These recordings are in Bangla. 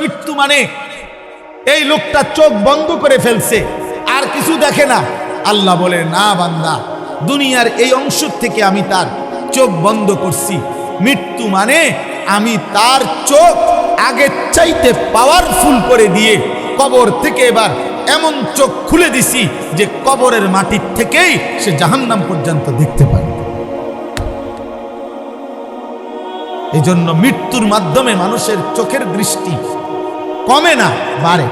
মৃত্যু মানে। এই লোকটা চোখ বন্ধ করে ফেলছে, আর কিছু দেখে না। আল্লাহ বলে, না বান্দা, দুনিয়ার এই অংশ থেকে আমি তার চোখ বন্ধ করছি। মৃত্যু মানে আমি তার চোখ আগের চাইতে পাওয়ারফুল করে দিয়ে কবর থেকে এবার এমন চোখ খুলে দিছি যে কবরের মাটির থেকেই সে জাহান্নাম পর্যন্ত দেখতে পারে এই জন্য মৃত্যুর মাধ্যমে মানুষের চোখের দৃষ্টি কমে না, বাড়ে।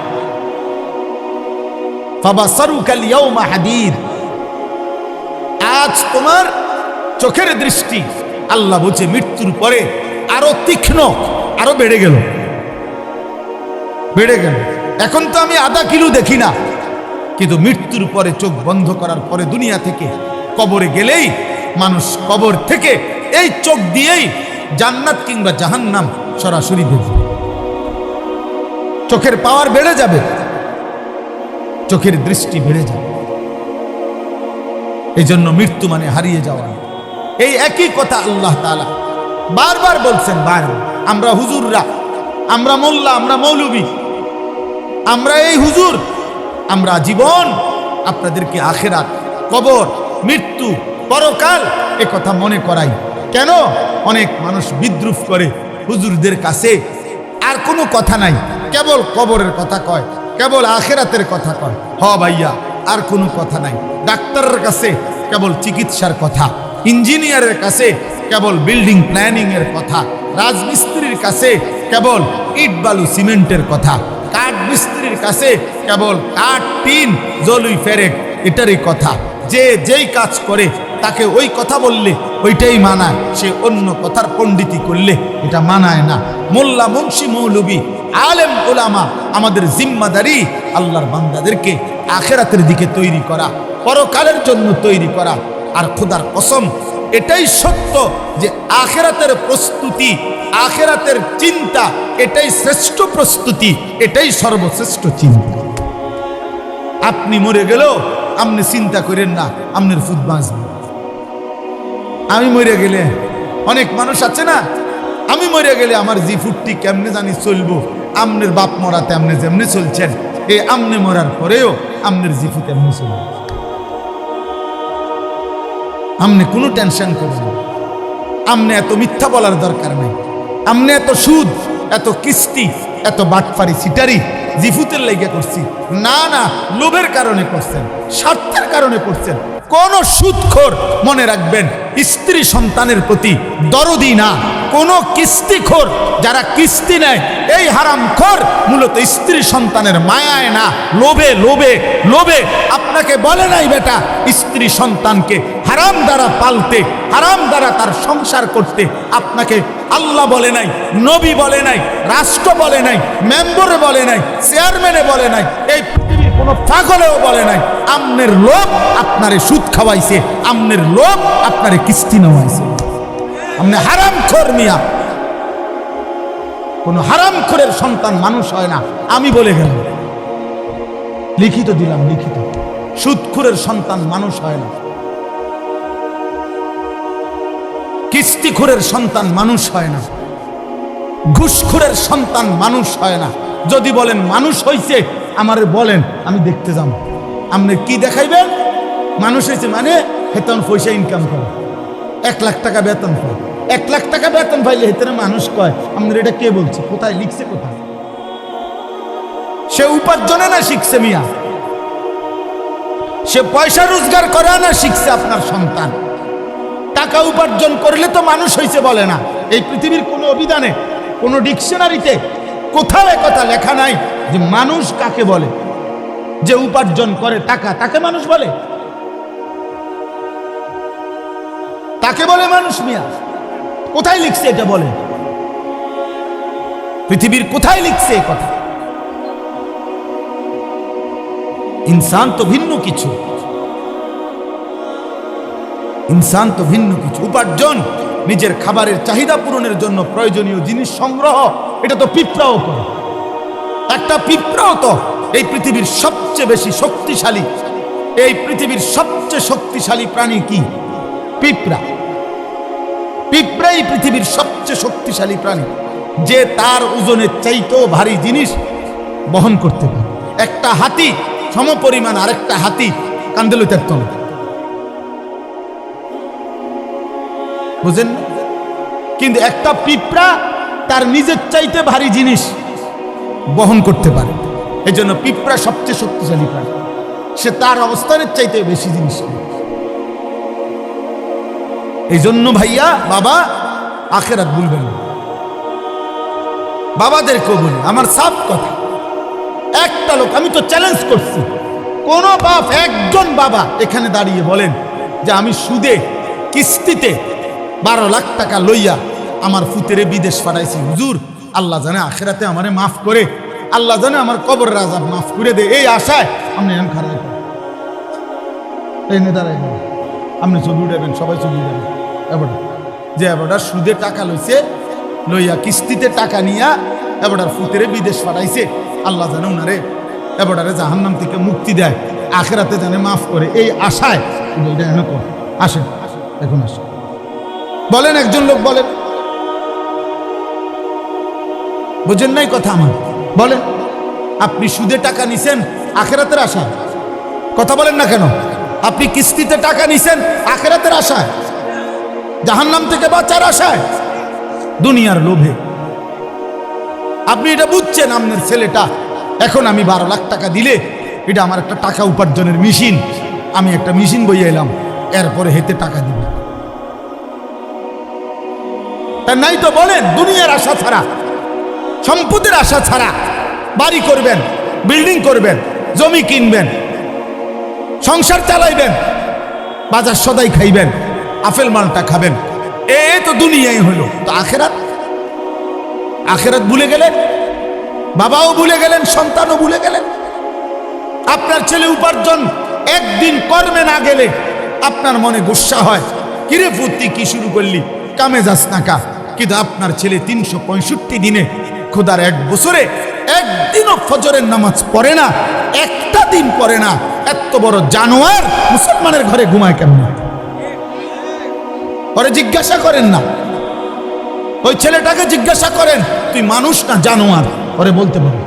ফাবাসারুকাল ইয়াউমা হাদীদ। আজ তোমার চোখের দৃষ্টি, আল্লাহ বলছে, মৃত্যুর পরে আরও তীক্ষ্ণ, আরও বেড়ে গেল। বেড়ে গেল। এখন তো আমি আধা কিলো দেখি না। কিন্তু মৃত্যুর পরে চোখ বন্ধ করার পরে দুনিয়া থেকে কবরে গেলেই মানুষ কবর থেকে এই চোখ দিয়েই জান্নাত কিংবা জাহান্নাম সরাসরি দেখবে। চোখের পাওয়ার বেড়ে যাবে। চোখের দৃষ্টি বেড়ে যাবে। এই জন্য মৃত্যু মানে হারিয়ে যাওয়া। এই একই কথা আল্লাহ তাআলা বারবার বলছেন বারবার আমরা হুজুররা, আমরা মোল্লা, আমরা মৌলবী, আমরা এই হুজুর, আমরা জীবন, আপনাদেরকে আখেরাত, কবর, মৃত্যু, পরকাল এ কথা মনে করাই। কেন? অনেক মানুষ বিদ্রুপ করে হুজুরদের কাছে। আর কোনো কথা নাই। কেবল কবরের কথা কয়, কেবল আখেরাতের কথা কয়। হ ভাইয়া, আর কোনো কথা নাই। ডাক্তারের কাছে কেবল চিকিৎসার কথা, ইঞ্জিনিয়ারের কাছে কেবল বিল্ডিং প্ল্যানিং এর কথা, রাজমিস্ত্রির কাছে কেবল ইট বালু সিমেন্টের কথা, কাঠ মিস্ত্রির কাছে কেবল কাঠ, টিন, জলুই ফেরেক, এটারই কথা। যে যেই কাজ করে তাকে ওই কথা বললে, ওইটাই মানায়। সে অন্য কথার পণ্ডিতি করলে, এটা মানায় না। মোল্লা মুন্সি মৌলবী, আলেম ওলামা আমাদের জিম্মাদারি, আল্লাহর বান্দাদেরকে আখেরাতের দিকে তৈরি করা, পরকালের জন্য তৈরি করা, আর খোদার কসম, এটাই সত্য যে আখেরাতের প্রস্তুতি, আখেরাতের চিন্তা, এটাই শ্রেষ্ঠ প্রস্তুতি, এটাই সর্বশ্রেষ্ঠ চিন্তা। আপনি মরে গেল আপনি চিন্তা করেন না আপনার ফুট বাঁচবে আমি মরে গেলে। অনেক মানুষ আছে না? আমি মরে গেলে আমার জি ফুটটি কেমনে জানি চলবো? আমনের বাপ মরাতে আমনে যেমনি চলছেন। এই আমনে মরার পরেও আমনের জিফু তেমনি চলবে। আমনে কোনো টেনশন করবেন না। আমনে এত মিথ্যা বলার দরকার নেই। আমনে এত সুদ, এত কিস্তি, এত বাটফারি সিটারি জিফুতের লেগে করছি। না না, লোভের কারণে করছেন, স্বার্থের কারণে করছেন। কোন সুৎখোর মনে রাখবেন, স্ত্রী সন্তানের প্রতি দরদি না। কোন কিস্তিখোর যারা কিস্তি নেয়, এই হারামখোর মূলত স্ত্রী সন্তানের মায়ায় না, লোভে লোভে লোভে। আপনাকে বলে নাই বেটা, স্ত্রী সন্তানকে হারাম দ্বারা পালতে, হারাম দ্বারা তার সংসার করতে। আপনাকে আল্লাহ বলে নাই, নবী বলে নাই, রাষ্ট্র বলে নাই, মেম্বরে বলে নাই, চেয়ারম্যানে বলে নাই, এই পৃথিবীর কোনো পাগলেও বলে নাই, আমনের লোভ আপনারে সুদ খাওয়াইছে, আমনের লোভ আপনারে কিস্তি নেওয়াইছে। আপনি হারাম খোর মিয়া। কোন হারাম খোরের সন্তান মানুষ হয় না। আমি বলে গেলাম। লিখিত দিলাম, লিখিত। সুদখুরের সন্তান মানুষ হয় না। কিস্তিখুরের সন্তান মানুষ হয় না। ঘুষখুরের সন্তান মানুষ হয় না। যদি বলেন মানুষ হইছে, আমার বলেন, আমি দেখতে যাব। আপনি কি দেখাইবেন? মানুষ হয়েছে মানে হেতন পয়সা ইনকাম করে। এক লাখ টাকা বেতন পায়। এক লাখ টাকা বেতন পাইলে হেতনে মানুষ কয় আপনার এটা কে বলছে? কোথায় লিখছে কোথায়? সে উপার্জনে না শিখছে মিয়া। সে পয়সা রোজগার করে না শিখছে আপনার সন্তান। টাকা উপার্জন করলে তো মানুষ হয়েছে বলে না। এই পৃথিবীর কোনো অভিধানে, কোনো ডিকশনারিতে কোথাও কথা লেখা নাই যে মানুষ কাকে বলে। যে উপার্জন করে টাকা, তাকে মানুষ বলে। তাকে বলে মানুষ মিয়া। কোথায় লিখছে এটা বলে? পৃথিবীর কোথায় লিখছে এই কথা? ইনসান তো ভিন্ন কিছু। ইনসান তো ভিন্ন কিছু। উপার্জন, নিজের খাবারের চাহিদা পূরণের জন্য প্রয়োজনীয় জিনিস সংগ্রহ, এটা তো পিঁপড়াও করে। একটা পিঁপড়াও তো এই পৃথিবীর সবচেয়ে বেশি শক্তিশালী। এই পৃথিবীর সবচেয়ে শক্তিশালী প্রাণী কি? পিঁপড়া। পিঁপড়াই পৃথিবীর সবচেয়ে শক্তিশালী প্রাণী। যে তার ওজনের চাইতেও ভারী জিনিস বহন করতে পারে। একটা হাতি, সমপরিমাণ আরেকটা হাতি কান্দে লইতে পারত বুঝেন? কিন্তু একটা পিঁপড়া তার নিজের চাইতে ভারী জিনিস বহন করতে পারে। এই জন্য পিঁপড়া সবচেয়ে শক্তিশালী প্রাণী। সে তার অবস্থানের চাইতে বেশি জিনিস নেয়। এই জন্য ভাইয়া বাবা আখেরাত ভুলবেন না। বাবাদেরকেও বলি আমার সাফ কথা। একটা লোক, আমি তো চ্যালেঞ্জ করছি। কোন বাপ, একজন বাবা এখানে দাঁড়িয়ে বলেন যে আমি সুদে, কিস্তিতে বারো লাখ টাকা লইয়া আমার ফুতেরে বিদেশ পাঠাইছি। হুজুর, আল্লাহ জানে আখেরাতে আমারে মাফ করে। আল্লাহ জানে আমার কবর রাজা মাফ করে দে। এই আশায় আমি এম খারাপ এই দাঁড়াই। আপনি ছবি উঠাবেন, সবাই ছবি উঠাবেন এবার, যে এবারটা সুদে টাকা লইছে, লইয়া কিস্তিতে টাকা নিয়া এবারটার ফুতেরে বিদেশ পাঠাইছে, আল্লাহ জানে উনারে। এবারটারে জাহান্নাম থেকে মুক্তি দেয়, আখেরাতে জানে মাফ করে। এই আশায় এটা এনে কর। আসেন, এখন আসেন। বলেন, একজন লোক বলেন। বুঝেন নাই কথা আমার? বলেন, আপনি সুদে টাকা নিছেন, আখেরাতের আশায়। কথা বলেন না কেন? আপনি কিস্তিতে টাকা নিছেন আখেরাতের আশায়, জাহান্নাম থেকে বাঁচার আশায়, দুনিয়ার লোভে। আপনি এটা বুঝছেন আপনার ছেলেটা, এখন আমি বারো লাখ টাকা দিলে এটা আমার একটা টাকা উপার্জনের মেশিন, আমি একটা মেশিন বইয়ে এলাম, এরপরে হেতে টাকা দিব। তা নাই তো বলেন, দুনিয়ার আশা ছাড়া, সম্পদের আশা ছাড়া, বাড়ি করবেন, বিল্ডিং করবেন, জমি কিনবেন সংসার চালাইবেন, বাজার সদাই খাইবেন, আপেল মালটা খাবেন। এ তো দুনিয়াই হলো। তো আখেরাত? আখেরাত ভুলে গেলেন? বাবাও ভুলে গেলেন, সন্তানও ভুলে গেলেন। আপনার ছেলে উপার্জন একদিন কর্মে না গেলে আপনার মনে গুসা হয়। কিরে ফুর্তি, কি শুরু করলি? কামে যাস না কিন্তু আপনার ছেলে তিনশো পঁয়ষট্টি দিনে খোদার এক বছরে একদিনও ফজরের নামাজ পড়ে না, একটা দিন পড়ে না। এত বড় জানোয়ার মুসলমানের ঘরে ঘুমায় কেমন? পরে জিজ্ঞাসা করেন না। ওই ছেলেটাকে জিজ্ঞাসা করেন, তুই মানুষ না জানোয়ার? পরে বলতে পারো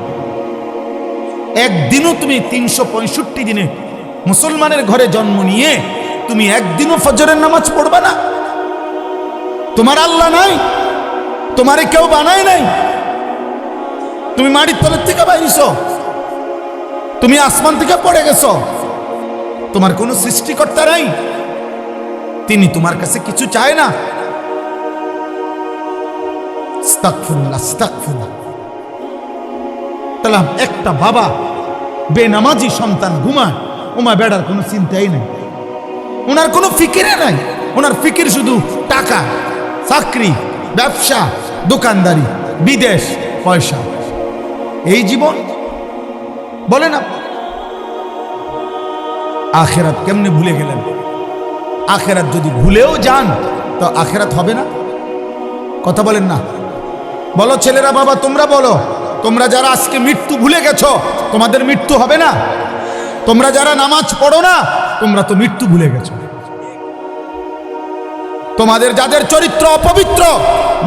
একদিনও তুমি তিনশো পঁয়ষট্টি দিনে মুসলমানের ঘরে জন্ম নিয়ে তুমি একদিনও ফজরের নামাজ পড়বে না। তোমার আল্লাহ নাই তোমারে কেউ বানায় নাই। তুমি মাটির তলের থেকে বাইরিছ। তুমি আসমান থেকে পড়ে গেছো। তোমার কোনো সৃষ্টিকর্তা নাই। তিনি তোমার কাছে কিছু চায় না। একটা বাবা, বেনামাজি সন্তান ঘুমায়। ওমা বেড়ার কোনো চিন্তাই নেই। ওনার কোনো ফিকিরে নাই। ওনার ফিকির শুধু টাকা, চাকরি, ব্যবসা, দোকানদারি, বিদেশ, পয়সা। এই জীবন বলেন আখেরাত কেমনে ভুলে গেলেন? আখেরাত যদি ভুলেও যান, তো আখেরাত হবে না? কথা বলেন না। বলো, ছেলেরা, বাবা, তোমরা বলো, তোমরা যারা আজকে মৃত্যু ভুলে গেছো, তোমাদের মৃত্যু হবে না? তোমরা যারা নামাজ পড়ো না, তোমরা তো মৃত্যু ভুলে গেছো। তোমাদের যাদের চরিত্র অপবিত্র,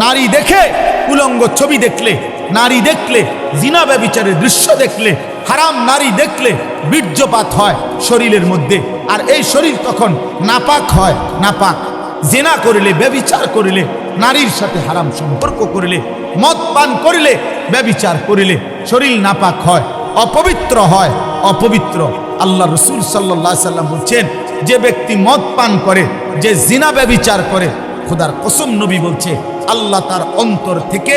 নারী দেখে, উলঙ্গ ছবি দেখলে, নারী দেখলে, জিনা ব্যবিচারের দৃশ্য দেখলে হারাম নারী দেখলে বীর্যপাত হয় শরীরের মধ্যে। আর এই শরীর তখন নাপাক হয়, নাপাক। জেনা করিলে, ব্যবিচার করিলে, নারীর সাথে হারাম সম্পর্ক করিলে, মদ পান করিলে ব্যবিচার করিলে শরীর নাপাক হয়, অপবিত্র হয়, অপবিত্র। আল্লাহ রসুল সাল্লাহ সাল্লাম বলছেন, যে ব্যক্তি মদ পান করে, যে জিনা ব্যবিচার করে, খোদার কসম নবী বলছে, আল্লাহ তার অন্তর থেকে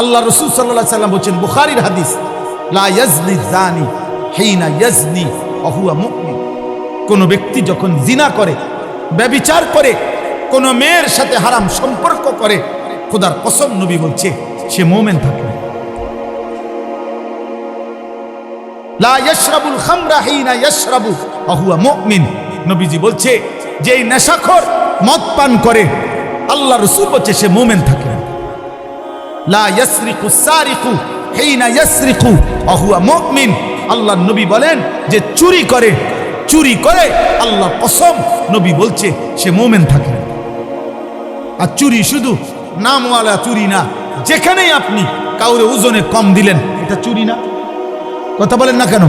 আল্লাহ রসুল সাল্লাহ সাল্লাম বলছেন, বুখারির হাদিস, লা কোন ব্যক্তি যখন জিনা করে, ব্যবিচার করে, কোন মেয়ের সাথে হারাম সম্পর্ক করে, খোদার কসম নবী বলছে, সে মোমেন থাকে লা ইয়াশরাবুল খামরা হিনা ইয়াশরাবু ওয়া মুমিন। নবীজি বলছে যে নেশাখোর মদ পান করে, আল্লাহ রসুল বলছে, সে মোমেন থাকে। লা ইয়াসরিকু সারিকু হিনা ইয়াসরিকু ওয়া মুমিন। আল্লাহ নবী বলেন যে চুরি করে চুরি করে আল্লাহ কসম নবী বলছে সে মোমেন থাকে। আর চুরি শুধু নামওয়ালা চুরি না, যেখানেই আপনি কাউরে ওজনে কম দিলেন, এটা চুরি না। কথা বলেন না কেন?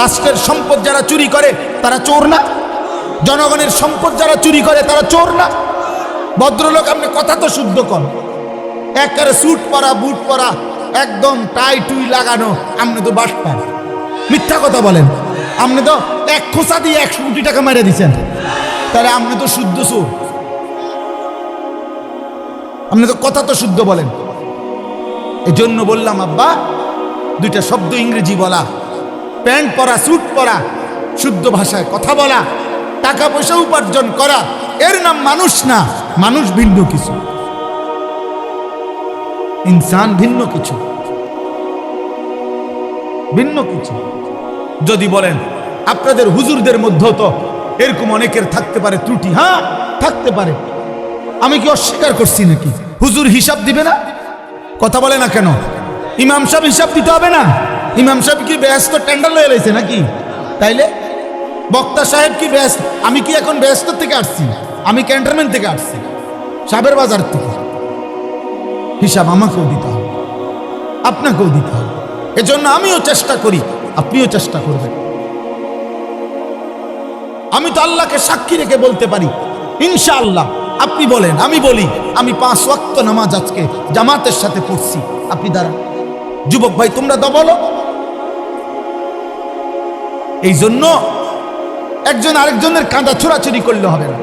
রাষ্ট্রের সম্পদ যারা চুরি করে, তারা চোর না। জনগণের সম্পদ যারা চুরি করে, তারা চোর না। ভদ্রলোক, আপনি কথা তো শুদ্ধ কন। একেবারে স্যুট পরা বুট পরা, একদম টাই টুই লাগানো আপনি তো বাস পান মিথ্যা কথা বলেন। আপনি তো এক খোসা দিয়ে একশো কোটি টাকা মেরে দিচ্ছেন। তাহলে আপনি তো শুদ্ধ সুর আপনি তো কথা তো শুদ্ধ বলেন। এই জন্য বললাম, আব্বা, দুইটা শব্দ ইংরেজি বলা। প্যান্ট পরা স্যুট পরা, শুদ্ধ ভাষায় কথা বলা। টাকা পয়সা উপার্জন করা। এর নাম মানুষ না। মানুষ ভিন্ন কিছু। ইনসান ভিন্ন কিছু। ভিন্ন কিছু। যদি বলেন, আপনাদের হুজুরদের মধ্যেও তো এরকম অনেকের থাকতে পারে ত্রুটি। হ্যাঁ থাকতে পারে। আমি কি অস্বীকার করছি নাকি? হুজুর হিসাব দিবে না? কথা বলে না কেন? ইমাম সাহেব হিসাব দিতে হবে না? ইমাম সাহেব কি ব্যস্ত টেন্ডার লয়ে রয়েছে নাকি? তাইলে? বক্তা সাহেব কি ব্যস্ত? আমি কি এখন ব্যস্ত থেকে আসছি? আমি ক্যান্টনমেন্ট থেকে আসছি, সাবের বাজার থেকে। হিসাব আমাকেও দিতে হবে। আপনাকেও দিতে হবে। এজন্য আমিও চেষ্টা করি, আপনিও চেষ্টা করবেন। আমি তো আল্লাহকে সাক্ষী রেখে বলতে পারি, ইনশাআল্লাহ, আপনি বলেন, আমি বলি, আমি পাঁচ ওয়াক্ত নামাজ আজকে জামাতের সাথে পড়ছি। আপনি দাঁড়ান। যুবক ভাই, তোমরা তো বলো। এই জন্য একজন আরেকজনের কাঁদা ছোড়াছুরি করলে হবে না।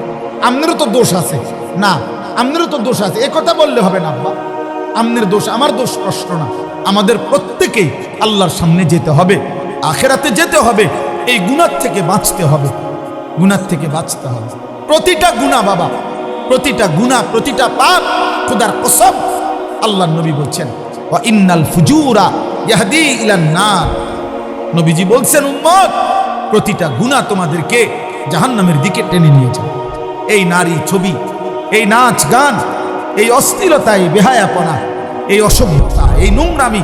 আপনারও তো দোষ আছে। না, আপনারও তো দোষ আছে। এ কথা বললে হবে না, আব্বা। আপনার দোষ, আমার দোষ প্রশ্ন না। আমাদের প্রত্যেকেই আল্লাহর সামনে যেতে হবে, আখেরাতে যেতে হবে, এই গুণার থেকে বাঁচতে হবে, গুনার থেকে বাঁচতে হবে। প্রতিটা গুণা বাবা, প্রতিটা গুণা প্রতিটা পাপ খুদার কসম আল্লাহ নবী বলছেন, ওয়া ইন্নাল ফুজুরা ইয়াহদি ইলান না নবীজি বলছেন, উম্মত, প্রতিটা গুণা তোমাদেরকে জাহান্নামের দিকে টেনে নিয়ে যায় এই নারী ছবি, এই নাচ গান এই অস্থিরতা এই বেহায়াপনা, এই অসভ্যতা, এই নোংরামি,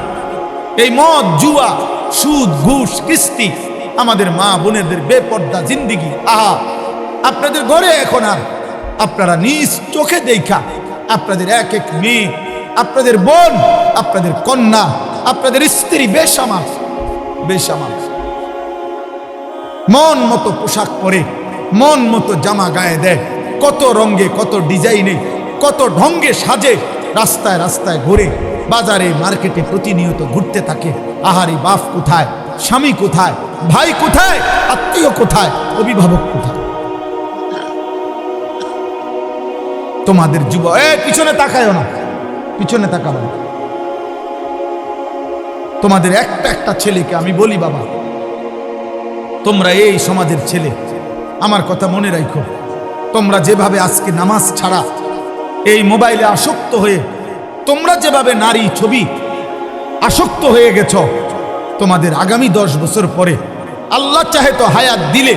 এই মদ, জুয়া, সুদ, ঘুষ, কিস্তি, আমাদের মা বোনেদের বেপর্দা জিন্দিগি। আহা, আপনাদের ঘরে এখন আর আপনারা নিজ চোখে দেখা আপনাদের এক এক মেয়ে, আপনাদের বোন, আপনাদের কন্যা, আপনাদের স্ত্রী বেসামাজ বেসামাজ মন মতো পোশাক পরে, মন মতো জামা গায়ে দেয়, কত রঙে, কত ডিজাইনে কত ঢঙ্গে সাজে, রাস্তায় রাস্তায় ঘুরে, বাজারে, মার্কেটে প্রতিনিয়ত ঘুরতে থাকে। আহারি, বাপ কোথায়? স্বামী কোথায়? ভাই কোথায়? আত্মীয় কোথায়? অভিভাবক কোথায়? তোমাদের যুব, এ, পিছনে তাকায় না। পিছনে তাকাবো না। তোমাদের একটা একটা ছেলেকে আমি বলি, বাবা, তোমরা এই সমাজের ছেলে। আমার কথা মনে রাখো। তোমরা যেভাবে আজকে নামাজ ছাড়া এই মোবাইলে আসক্ত হয়ে তোমরা যেভাবে নারী ছবি আসক্ত হয়ে গেছ, তোমাদের আগামী দশ বছর পরে আল্লাহ চাহে তো হায়াত দিলে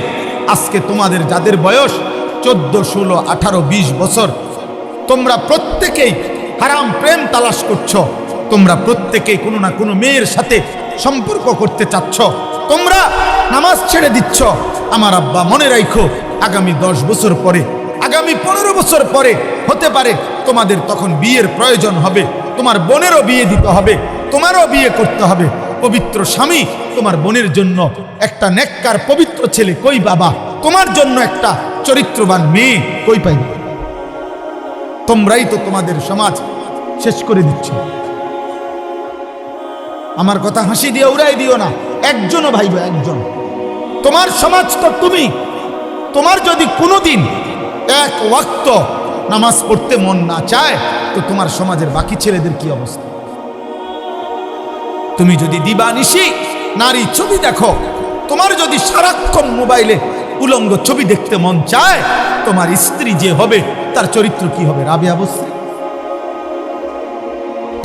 আজকে তোমাদের যাদের বয়স চোদ্দ, ষোলো, আঠারো, বিশ বছর, তোমরা প্রত্যেকেই হারাম প্রেম তালাশ করছ, তোমরা প্রত্যেকেই কোনো না কোনো মেয়ের সাথে সম্পর্ক করতে চাচ্ছ, তোমরা নামাজ ছেড়ে দিচ্ছ। আমার আব্বা মনে রাখো আগামী দশ বছর পরে আগামী পনেরো বছর পরে হতে পারে, তোমাদের তখন বিয়ের প্রয়োজন হবে। তোমার বোনেরও বিয়ে দিতে হবে, তোমারও বিয়ে করতে হবে। পবিত্র স্বামী তোমার বোনের জন্য একটা নেককার পবিত্র ছেলে, কই বাবা? তোমার জন্য একটা চরিত্রবান মেয়ে কই পাইবে? তোমরাই তো তোমাদের সমাজ শেষ করে দিচ্ছ। আমার কথা হাসি দিয়ে উড়াই দিও না, একজনও ভাইব একজন। তোমার সমাজ তো তুমি। তোমার যদি কোনোদিন এক ওয়াক্ত নামাজ পড়তে মন না চায়, তো তোমার সমাজের বাকি ছেলেদের কি অবস্থা? তুমি যদি দিবানিশি, নারী ছবি দেখো, তোমার যদি সারাক্ষণ মোবাইলে উলঙ্গ ছবি দেখতে মন চায়, তোমার স্ত্রী যে হবে, তার চরিত্র কি হবে? রাবে অবস্থা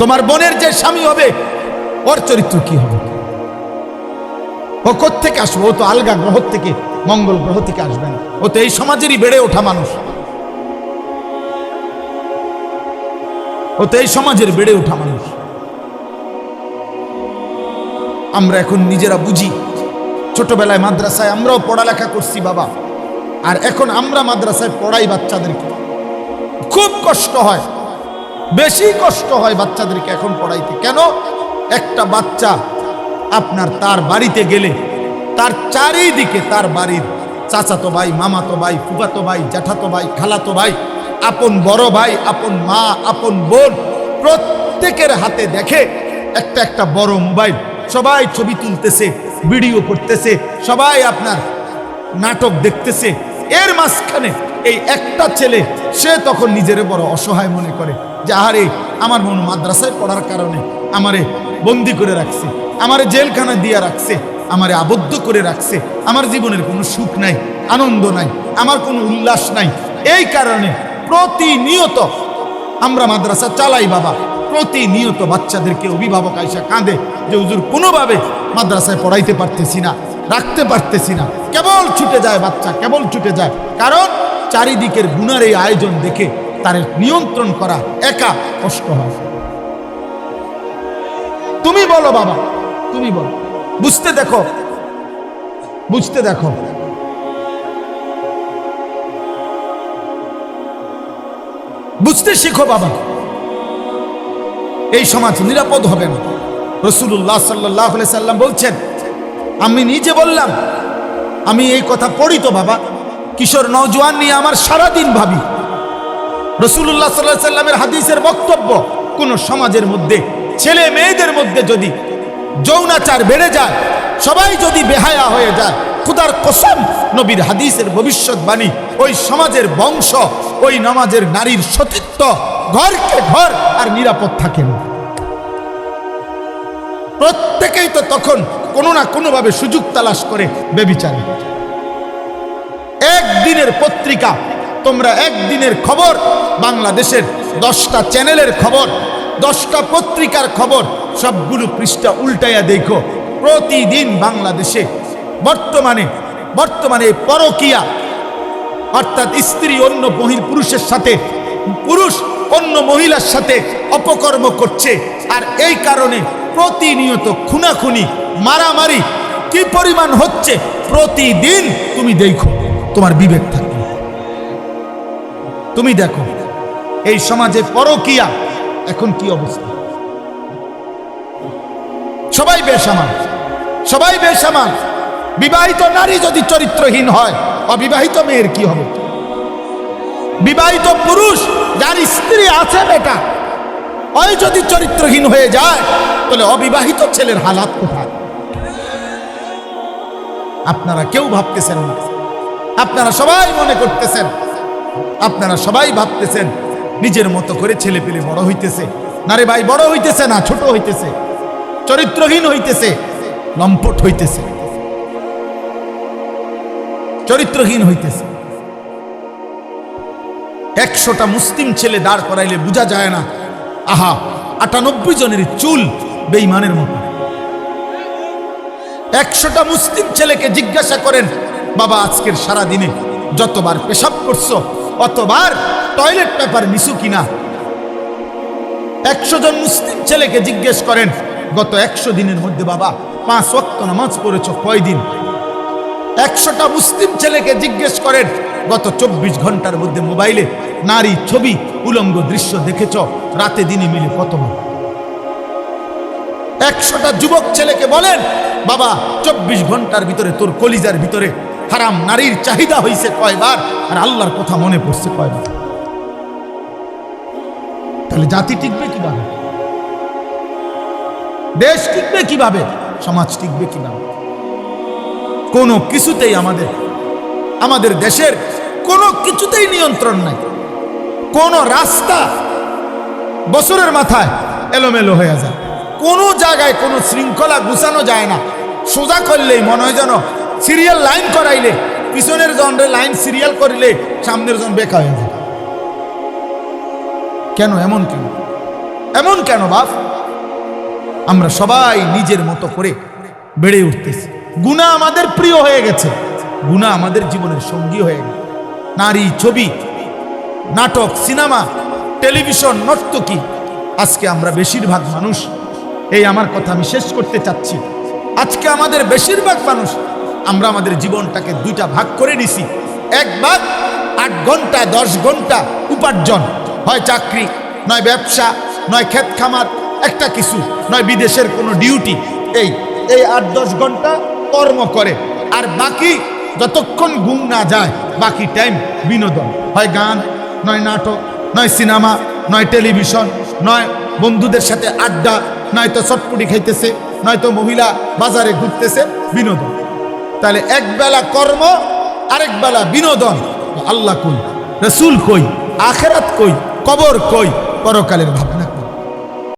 তোমার বোনের যে স্বামী হবে, ওর চরিত্র কি হবে? ও থেকে আসবে? ও তো আলগা গ্রহ থেকে, মঙ্গল গ্রহ থেকে আসবে না। ও তো এই সমাজেরই বেড়ে ওঠা মানুষ। ও তো এই সমাজের বেড়ে ওঠা মানুষ। আমরা এখন নিজেরা বুঝি, ছোটবেলায় মাদ্রাসায় আমরাও পড়ালেখা করছি বাবা, আর এখন আমরা মাদ্রাসায় পড়াই বাচ্চাদেরকে। খুব কষ্ট হয়, বেশি কষ্ট হয় বাচ্চাদেরকে এখন পড়াইতে। কেন? একটা বাচ্চা আপনার তার বাড়িতে গেলে, তার চারিদিকে তার বাড়ির চাচাতো ভাই, মামাতো ভাই, ফুফাতো ভাই, জ্যাঠাতো ভাই, খালাতো ভাই, আপন বড় ভাই, আপন মা, আপন বোন প্রত্যেকের হাতে দেখে একটা একটা বড় মোবাইল। সবাই ছবি তুলতেছে, ভিডিও করতেছে, সবাই আপনার নাটক দেখতেছে। এর মাঝখানে এই একটা ছেলে, সে তখন নিজের বড় অসহায় মনে করে যে, আহারে, আমার মন মাদ্রাসায় পড়ার কারণে আমারে বন্দি করে রাখছে। আমারে জেলখানা দিয়ে রাখছে, আমারে আবদ্ধ করে রাখছে, আমার জীবনের কোনো সুখ নাই, আনন্দ নাই, আমার কোনো উল্লাস নাই। এই কারণে প্রতিনিয়ত আমরা মাদ্রাসা চালাই বাবা, প্রতিনিয়ত বাচ্চাদেরকে অভিভাবক আইসা কাঁদে যে, হুজুর, কোনোভাবে মাদ্রাসায় পড়াইতে পারতেছি না, রাখতে পারতেছি না। কেবল ছুটে যায় বাচ্চা, কেবল ছুটে যায়। কারণ চারিদিকের গুণার এই আয়োজন দেখে তার নিয়ন্ত্রণ করা একা কষ্ট হয়। তুমি বলো বাবা তুমি বলো। বুঝতে দেখো। বুঝতে দেখো। বুঝতে শিখো বাবা। এই সমাজ নিরাপদ হবে না। রসুল্লাহ সাল্লাহ সাল্লাম বলছেন, আমি নিজে বললাম, আমি এই কথা পড়ি তো বাবা, কিশোর নওজোয়ান নিয়ে আমার সারাদিন ভাবি। রসুল্লাহ সাল্লাহ সাল্লামের হাদিসের বক্তব্য, কোন সমাজের মধ্যে, ছেলে মেয়েদের মধ্যে যদি যৌনাচার বেড়ে যায়, সবাই যদি বেহায়া হয়ে যায়, খুদার কসম নবীর হাদিসের ভবিষ্যৎবাণী, ওই সমাজের বংশ, ওই নামাজের নারীর সতীত্ব, ঘরকে ঘর আর নিরাপদ থাকে না। প্রত্যেকেই তো তখন কোনো না কোনোভাবে সুযোগ তালাশ করে বেবিচারে। একদিনের পত্রিকা, তোমরা একদিনের খবর, বাংলাদেশের দশটা চ্যানেলের খবর, দশটা পত্রিকার খবর সবগুলো পৃষ্ঠা উল্টাইয়া দেখো। প্রতিদিন বাংলাদেশে, বর্তমানে বর্তমানে পরকিয়া, অর্থাৎ স্ত্রী অন্য মহিল পুরুষের সাথে, পুরুষ অন্য মহিলার সাথে অপকর্ম করছে। আর এই কারণে প্রতিনিয়ত খুনাখুনি, মারামারি কি পরিমাণ হচ্ছে প্রতিদিন তুমি দেখো, তোমার বিবেক থাকবে তুমি দেখো, এই সমাজে পরকিয়া, এখন কি অবস্থা? সবাই বেসামান সবাই বেসামান বিবাহিত নারী যদি চরিত্রহীন হয়, অবিবাহিত মেয়ের কি হবে? বিবাহিত পুরুষ, যার স্ত্রী আছে বেটা, ওই যদি চরিত্রহীন হয়ে যায়, তাহলে অবিবাহিত ছেলের হালাত কোথায়? আপনারা কেউ ভাবতেছেন না। আপনারা সবাই মনে করতেছেন, আপনারা সবাই ভাবতেছেন, নিজের মতো করে ছেলে পেলে বড় হইতেছে। না রে ভাই, বড় হইতেছে না, ছোট হইতেছে। চরিত্রহীন হইতেছে লম্পট হইতেছে। চরিত্রহীন হইতেছে। একশোটা মুসলিম ছেলে দাঁড় করাইলে বোঝা যায় না, আহা, আটানব্বই জনের চুল বেইমানের মতো। একশোটা মুসলিম ছেলেকে জিজ্ঞাসা করেন, বাবা, আজকের সারা দিনে যতবার পেশাব করছ, অতবার টয়লেট পেপার নিছু কিনা? একশো জন মুসলিম ছেলেকে জিজ্ঞেস করেন গত একশো দিনের মধ্যে বাবা পাঁচ ওয়াক্ত নামাজ পড়েছ কয়দিন একশোটা মুসলিম ছেলেকে জিজ্ঞেস করেন, গত চব্বিশ ঘণ্টার মধ্যে মোবাইলে নারী ছবি, উলঙ্গ দৃশ্য দেখেছ, রাতে দিনে মিলে কতবার একশোটা যুবক ছেলেকে বলেন, বাবা, চব্বিশ ঘণ্টার ভিতরে তোর কলিজার ভিতরে হারাম নারীর চাহিদা হয়েছে কয়বার আর আল্লাহর কথা মনে পড়ছে কয়বার? তাহলে জাতি টিকবে কি কীভাবে? দেশ টিকবে কীভাবে? সমাজ টিকবে কীভাবে? কোনো কিছুতেই আমাদের আমাদের দেশের কোনো কিছুতেই নিয়ন্ত্রণ নাই। কোন রাস্তা বছরের মাথায় এলোমেলো হয়ে যায়। কোনো জায়গায় কোনো শৃঙ্খলা গুছানো যায় না। সোজা করলেই মনে হয় যেন সিরিয়াল লাইন করাইলে, পিছনের জনরে লাইন সিরিয়াল করিলে সামনের জন বেকা হয়ে যায় কেন? এমন কেন? এমন কেন বাপ? আমরা সবাই নিজের মতো করে বেড়ে উঠতেছি। গুণা আমাদের প্রিয় হয়ে গেছে। গুণা আমাদের জীবনের সঙ্গী হয়ে গেছে। নারী ছবি, নাটক, সিনেমা, টেলিভিশন, নর্তকী, আজকে আমরা বেশিরভাগ মানুষ। এই আমার কথা আমি শেষ করতে চাচ্ছি। আজকে আমাদের বেশিরভাগ মানুষ, আমরা আমাদের জীবনটাকে দুইটা ভাগ করে নিছি। এক ভাগ আট ঘণ্টা, দশ ঘণ্টা উপার্জন। হয় চাকরি, নয় ব্যবসা, নয় ক্ষেত খামার একটা কিছু, নয় বিদেশের কোনো ডিউটি এই এই আট দশ ঘণ্টা কর্ম করে। আর বাকি যতক্ষণ ঘুম না যায়, বাকি টাইম বিনোদন। হয় গান, নয় নাটক, নয় সিনেমা নয় টেলিভিশন নয় বন্ধুদের সাথে আড্ডা নয়তো চটপুটি খাইতেছে নয়তো মহিলা বাজারে ঘুরতেছে, বিনোদন। তাহলে এক বেলা কর্ম, আরেক বেলা বিনোদন। আল্লাহ কই, রসুল কই, আখেরাত কই, কবর কই, পরকালের ভাবনা